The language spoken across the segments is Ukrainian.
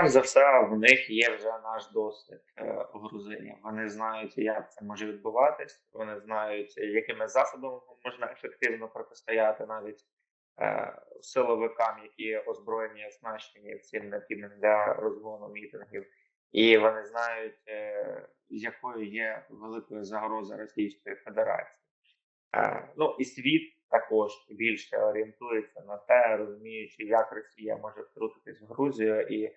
перш за все, в них є вже наш досвід е, у Грузині. Вони знають, як це може відбуватись. Вони знають, якими засобами можна ефективно протистояти навіть е, силовикам, які озброєні, оснащені всім необхідним для розгону мітингів, і вони знають, е, якою є великою загроза Російської Федерації. Ну і світ також більше орієнтується на те, розуміючи, як Росія може втрутитись в Грузію і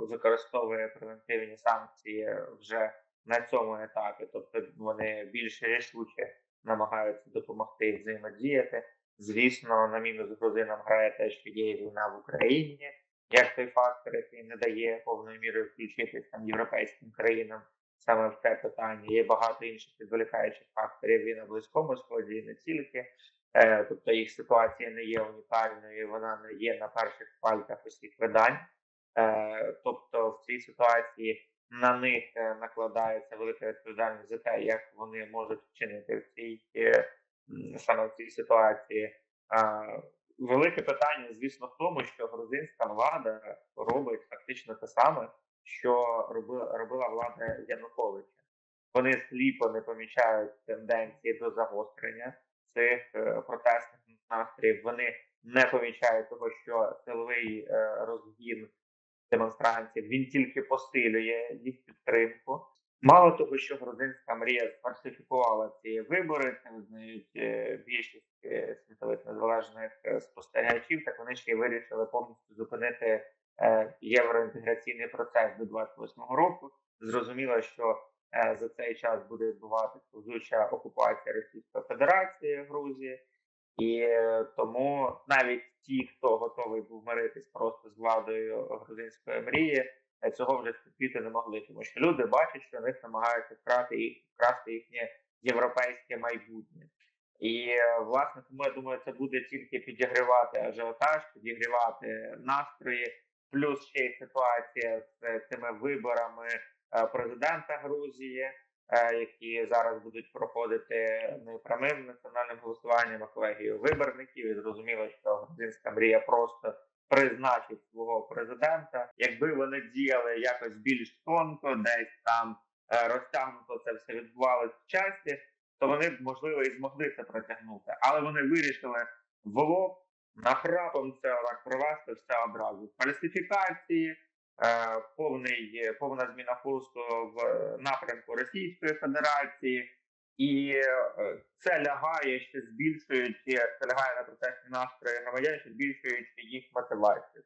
використовує превентивні санкції вже на цьому етапі. Тобто вони більш рішуче намагаються допомогти взаємодіяти. Звісно, на мінус грузинам грає те, що є війна в Україні, як той фактор, який не дає повною мірою включитись там європейським країнам саме в те питання. Є багато інших відволікаючих факторів і на близькому сході, і не тільки. Е, тобто їх ситуація не є унікальною, вона не є на перших пальцях усіх видань. Е, тобто в цій ситуації на них е, накладається велика відповідальність за те, як вони можуть вчинити в цій саме в цій ситуації. Велике питання, звісно, в тому, що грузинська влада робить фактично те саме, що робила влада Януковича. Вони сліпо не помічають тенденції до загострення цих е, протестних настроїв. Вони не помічають того, що силовий е, розгін демонстрантів він тільки посилює їх підтримку. Мало того, що грузинська мрія сфальсифікувала ці вибори, це визнають е, більшість світових незалежних спостерігачів, так вони ще й вирішили повністю зупинити Е, євроінтеграційний процес до 28-го року. Зрозуміло, що е, за цей час буде відбуватися повзуча окупація Російської Федерації Грузії, і е, тому навіть ті, хто готовий був миритись просто з владою грузинської мрії, цього вже стерпіти не могли, тому що люди бачать, що них намагаються вкрати їх вкрасти їхнє європейське майбутнє. І власне тому я думаю, це буде тільки підігрівати ажіотаж, підігрівати настрої. Плюс ще й ситуація з цими виборами е, президента Грузії, е, які зараз будуть проходити не прямим національним голосуванням, а колегією виборників. І зрозуміло, що грузинська мрія просто призначить свого президента. Якби вони діяли якось більш тонко, десь там е, розтягнуто це все відбувалося в часі, то вони б можливо і змогли це протягнути, але вони вирішили в лоб нахрапом це провести все одразу. Фальсифікації, е, повний, повна зміна курсу в напрямку Російської Федерації, і е, це лягає ще збільшуючи, це лягає на протестні настрої громадян, ще збільшуючи їх мотивацію.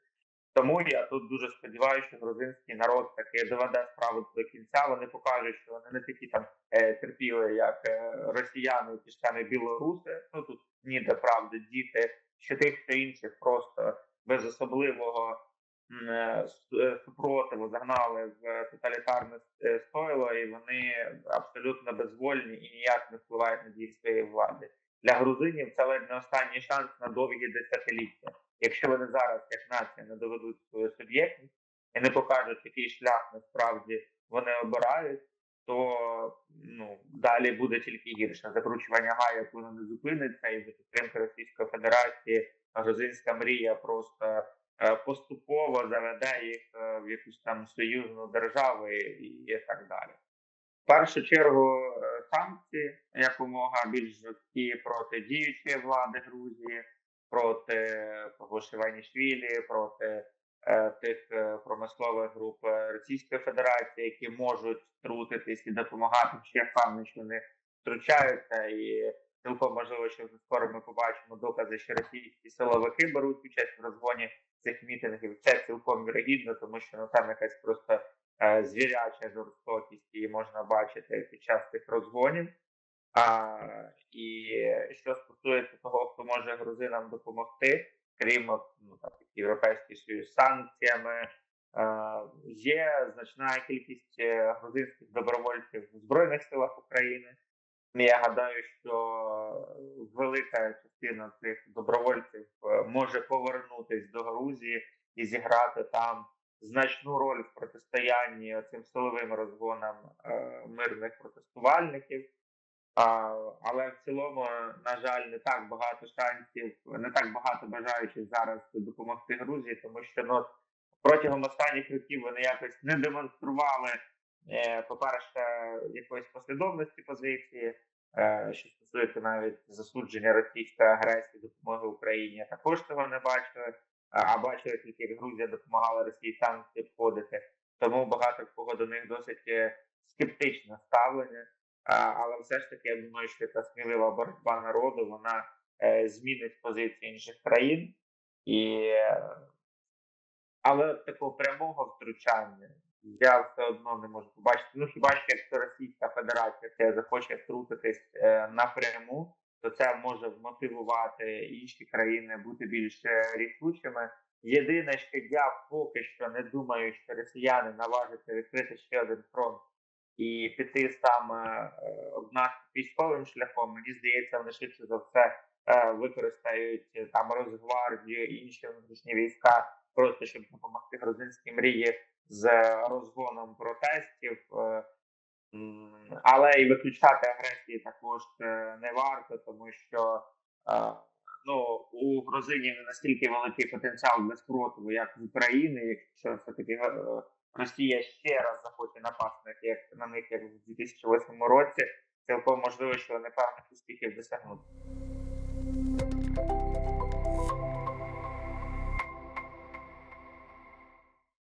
Тому я тут дуже сподіваюся, що грузинський народ таки доведе справу до кінця. Вони покажуть, що вони не такі там е, терпіли, як е, росіяни, ті ж самі білоруси. Ну тут ніде правди діти що тих що інших просто без особливого е, е, супротиву загнали в тоталітарне е, стойло, і вони абсолютно безвольні і ніяк не впливають на дії своєї влади. Для грузинів це ледь не останній шанс на довгі десятиліття. Якщо вони зараз, як нація, не доведуть свою суб'єктність і не покажуть, який шлях насправді вони обирають, то ну далі буде тільки гірше. Закручування гаяк воно не зупиниться, і за підтримки Російської Федерації грузинська мрія просто е, поступово заведе їх е, в якусь там союзну державу і так далі. В першу чергу е, санкції якомога більш жорсткі проти діючої влади Грузії, проти Погошеванішвілі, проти Е, тих е, промислових груп е, Російської Федерації, які можуть втрутитись і допомагати. Ще впевнений, що вони втручаються, і цілком можливо, що скоро ми побачимо докази, що російські силовики беруть участь в розгоні цих мітингів. Це цілком вірогідно, тому що ну там якась просто звіряча жорстокість її можна бачити під час цих розгонів. А, І що стосується того, хто може грузинам допомогти крім ну, так, Європейський Союз санкціями. Є значна кількість е, грузинських добровольців в Збройних силах України. Я гадаю, що велика частина цих добровольців е, може повернутися до Грузії і зіграти там значну роль в протистоянні цим силовим розгонам е, мирних протестувальників. Але в цілому, на жаль, не так багато шансів, не так багато бажаючих зараз допомогти Грузії, тому що ну протягом останніх років вони якось не демонстрували, по-перше, якоїсь послідовності позиції, е, що стосується навіть засудження російської агресії, допомоги Україні. Також цього не бачили, а бачили тільки, як Грузія допомагала Росії санкції обходити. Тому багато кого до них досить е, скептичне ставлення. Але все ж таки, я думаю, що та смілива боротьба народу вона е, змінить позиції інших країн, і е, але такого прямого втручання я все одно не можу побачити. Ну хіба що якщо Російська Федерація це захоче втрутитись е, напряму, то це може вмотивувати інші країни бути більш е, рішучими. Єдине, що я поки що не думаю, що росіяни наважаться відкрити ще один фронт і піти саме е, однак військовим шляхом. Мені здається, вони швидше за все використають там Росгвардію інші внутрішні війська, просто щоб допомогти грузинській мрії з розгоном протестів. е, Але і виключати агресії також е, не варто, тому що е, ну, у грузинів не настільки великий потенціал для спротиву, як в України, якщо все таки Росія ще раз захоче напасти як на них як в 2008 році, цілком можливо, що вони певних успіхів досягнуть.